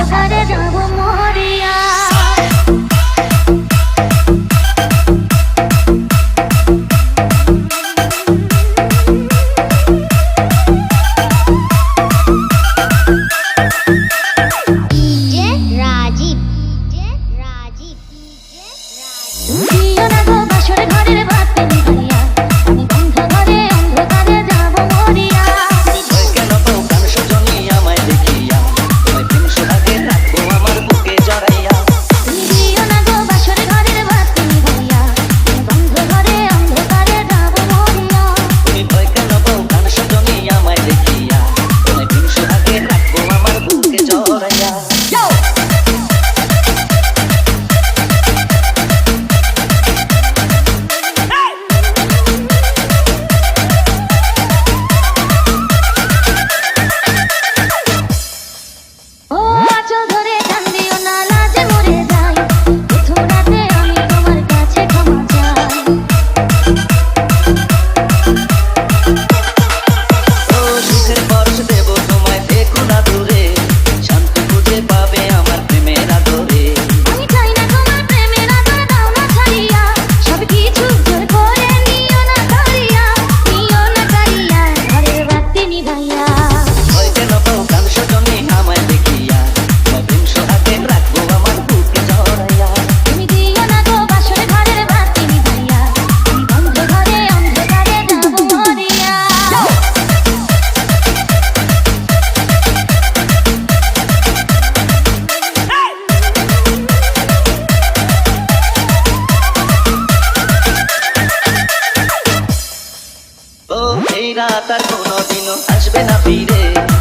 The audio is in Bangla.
사라져버 তার কোনোদিনও আসবে না ফিরে।